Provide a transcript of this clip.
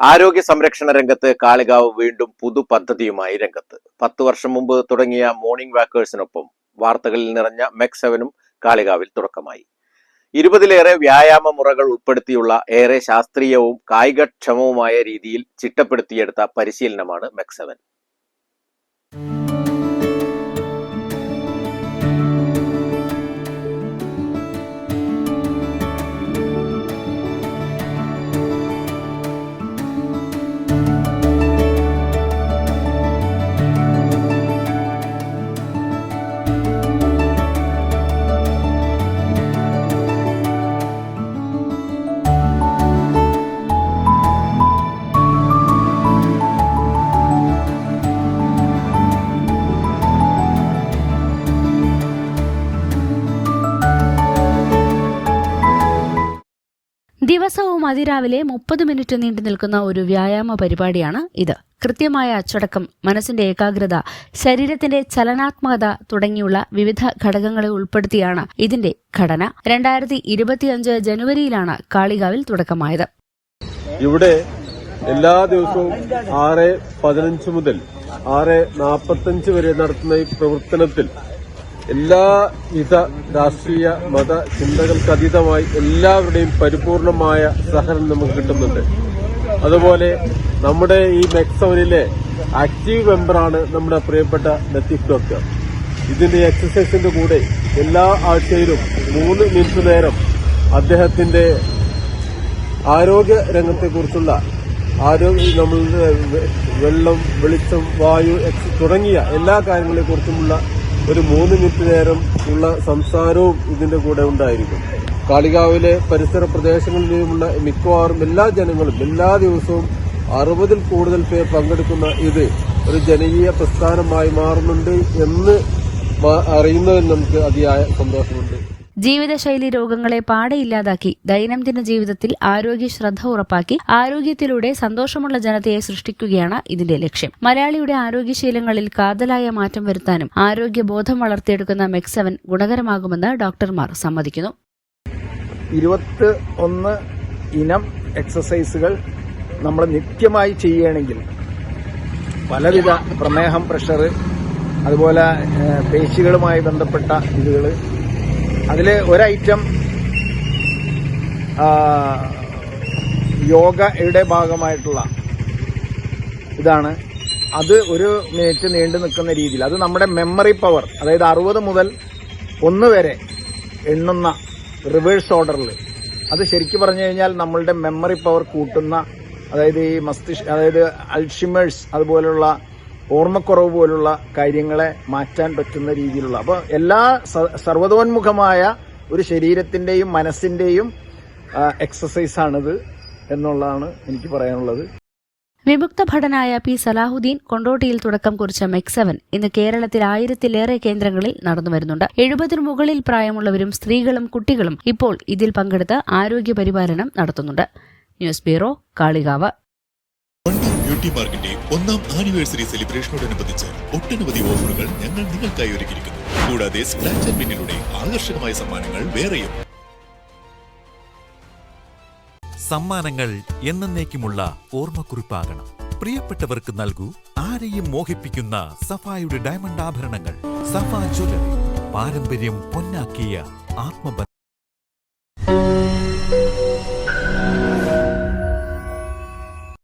ആരോഗ്യ സംരക്ഷണ രംഗത്ത് കാളികാവ് വീണ്ടും പുതു പദ്ധതിയുമായി രംഗത്ത്. പത്ത് വർഷം മുമ്പ് തുടങ്ങിയ മോർണിംഗ് വാക്കേഴ്സിനൊപ്പം വാർത്തകളിൽ നിറഞ്ഞ മെക് സെവനും കാളികാവിൽ തുടക്കമായി. ഇരുപതിലേറെ വ്യായാമ മുറകൾ ഉൾപ്പെടുത്തിയുള്ള ഏറെ ശാസ്ത്രീയവും കായികക്ഷമവുമായ രീതിയിൽ ചിട്ടപ്പെടുത്തിയെടുത്ത പരിശീലനമാണ് മെക് ദിവസവും അതിരാവിലെ മുപ്പത് മിനിറ്റ് നീണ്ടു നിൽക്കുന്ന ഒരു വ്യായാമ പരിപാടിയാണ് ഇത്. കൃത്യമായ അച്ചടക്കം മനസ്സിന്റെ ഏകാഗ്രത ശരീരത്തിന്റെ ചലനാത്മകത തുടങ്ങിയുള്ള വിവിധ ഘടകങ്ങളെ ഉൾപ്പെടുത്തിയാണ് ഇതിന്റെ ഘടന. രണ്ടായിരത്തി ഇരുപത്തിയഞ്ച് ജനുവരിയിലാണ് കാളികാവിൽ തുടക്കമായത്. ഇവിടെ എല്ലാ ദിവസവും ആറ് പതിനഞ്ച് മുതൽ ആറ് നാൽപ്പത്തഞ്ച് വരെ നടത്തുന്ന ഈ പ്രവർത്തനത്തിൽ എല്ലാവിധ രാഷ്ട്രീയ മത ചിന്തകൾക്ക് അതീതമായി എല്ലാവരുടെയും പരിപൂർണമായ സഹനം നമുക്ക് കിട്ടുന്നുണ്ട്. അതുപോലെ നമ്മുടെ ഈ മെക്സവനിലെ ആക്റ്റീവ് മെമ്പറാണ് നമ്മുടെ പ്രിയപ്പെട്ട ലത്തീഫ് ഡോക്ടർ. ഇതിന്റെ എക്സസൈസിന്റെ കൂടെ എല്ലാ ആഴ്ചയിലും മൂന്ന് മിനിറ്റ് നേരം അദ്ദേഹത്തിന്റെ ആരോഗ്യ രംഗത്തെക്കുറിച്ചുള്ള ആരോഗ്യ നമ്മളുടെ വെള്ളം വെളിച്ചം വായു തുടങ്ങിയ എല്ലാ കാര്യങ്ങളെക്കുറിച്ചുമുള്ള ഒരു മൂന്ന് മിനിറ്റ് നേരം ഉള്ള സംസാരവും ഇതിന്റെ കൂടെ ഉണ്ടായിരിക്കും. കാളികാവിലെ പരിസര പ്രദേശങ്ങളിലുമുള്ള മിക്കവാറും എല്ലാ ജനങ്ങളും എല്ലാ ദിവസവും അറുപതിൽ കൂടുതൽ പേർ പങ്കെടുക്കുന്ന ഇത് ഒരു ജനകീയ പ്രസ്ഥാനമായി മാറുന്നുണ്ട് എന്ന് അറിയുന്നതിൽ നമുക്ക് അതിയായ സന്തോഷമുണ്ട്. ജീവിതശൈലി രോഗങ്ങളെ പാടെ ഇല്ലാതാക്കി ദൈനംദിന ജീവിതത്തിൽ ആരോഗ്യ ശ്രദ്ധ ഉറപ്പാക്കി ആരോഗ്യത്തിലൂടെ സന്തോഷമുള്ള ജനതയെ സൃഷ്ടിക്കുകയാണ് ഇതിന്റെ ലക്ഷ്യം. മലയാളിയുടെ ആരോഗ്യശീലങ്ങളിൽ കാതലായ മാറ്റം വരുത്താനും ആരോഗ്യ ബോധം വളർത്തിയെടുക്കുന്ന മെക്സവൻ ഗുണകരമാകുമെന്ന് ഡോക്ടർമാർ സമ്മതിക്കുന്നു. ഇരുപത്തി ഒന്ന് ഇനം എക്സസൈസുകൾ നമ്മൾ നിത്യമായി ചെയ്യുകയാണെങ്കിൽ പലവിധ പ്രമേഹം പ്രഷർ അതുപോലെ പേശികളുമായി ബന്ധപ്പെട്ട ഇതുകൾ അതിൽ ഒരൈറ്റം യോഗയുടെ ഭാഗമായിട്ടുള്ള ഇതാണ്. അത് ഒരു മിനിറ്റ് നീണ്ടു നിൽക്കുന്ന രീതിയിൽ. അത് നമ്മുടെ മെമ്മറി പവർ അതായത് അറുപത് മുതൽ ഒന്ന് വരെ എണ്ണുന്ന റിവേഴ്സ് ഓർഡറിൽ അത് ശരിക്കും പറഞ്ഞു കഴിഞ്ഞാൽ നമ്മളുടെ മെമ്മറി പവർ കൂട്ടുന്ന അതായത് ഈ മസ്തിഷ് അതായത് അൾഷിമേഴ്സ് അതുപോലുള്ള ഓർമ്മക്കുറവ് പോലുള്ള കാര്യങ്ങളെ മാറ്റാൻ പറ്റുന്ന രീതിയിലുള്ള. അപ്പോൾ എല്ലാ സർവതോന്മുഖമായ ഒരു ശരീരത്തിന്റെയും മനസ്സിന്റെയും എക്സസൈസ് ആണിത് എന്നുള്ളതാണ് എനിക്ക് പറയാനുള്ളത്. വിമുക്ത ഭടനായ പി സലാഹുദ്ദീൻ കൊണ്ടോട്ടിയിൽ തുടക്കം കുറിച്ച മെക്സവൻ ഇന്ന് കേരളത്തിൽ ആയിരത്തിലേറെ കേന്ദ്രങ്ങളിൽ നടന്നു വരുന്നുണ്ട്. എഴുപതിനു മുകളിൽ പ്രായമുള്ളവരും സ്ത്രീകളും കുട്ടികളും ഇപ്പോൾ ഇതിൽ പങ്കെടുത്ത് ആരോഗ്യ പരിപാലനം നടത്തുന്നുണ്ട്. News bureau Kalikavu. Wandoor beauty പാർക്കിന്റെ ഒന്നാം ആനിവേഴ്സറി സെലിബ്രേഷനോടനുബന്ധിച്ച് ഒട്ടനവധി ഓഫറുകൾ ഞങ്ങൾ നിങ്ങൾക്കായി ഒരുക്കിയിരിക്കുന്നു. കൂടാതെ സ്ക്രാച്ച് ആൻഡ് വിന്നിലൂടെ ആകർഷകമായ സമ്മാനങ്ങൾ വേറെയും. സമ്മാനങ്ങൾ എന്നേക്കുമുള്ള ഓർമ്മക്കുറിപ്പാകണം. പ്രിയപ്പെട്ടവർക്ക് നൽകൂ ആരെയും മോഹിപ്പിക്കുന്ന സഫായുടെ ഡയമണ്ട് ആഭരണങ്ങൾ. സഫ ജ്വല്ലറി. പാരമ്പര്യം പൊന്നാക്കിയ ആത്മബന്ധം.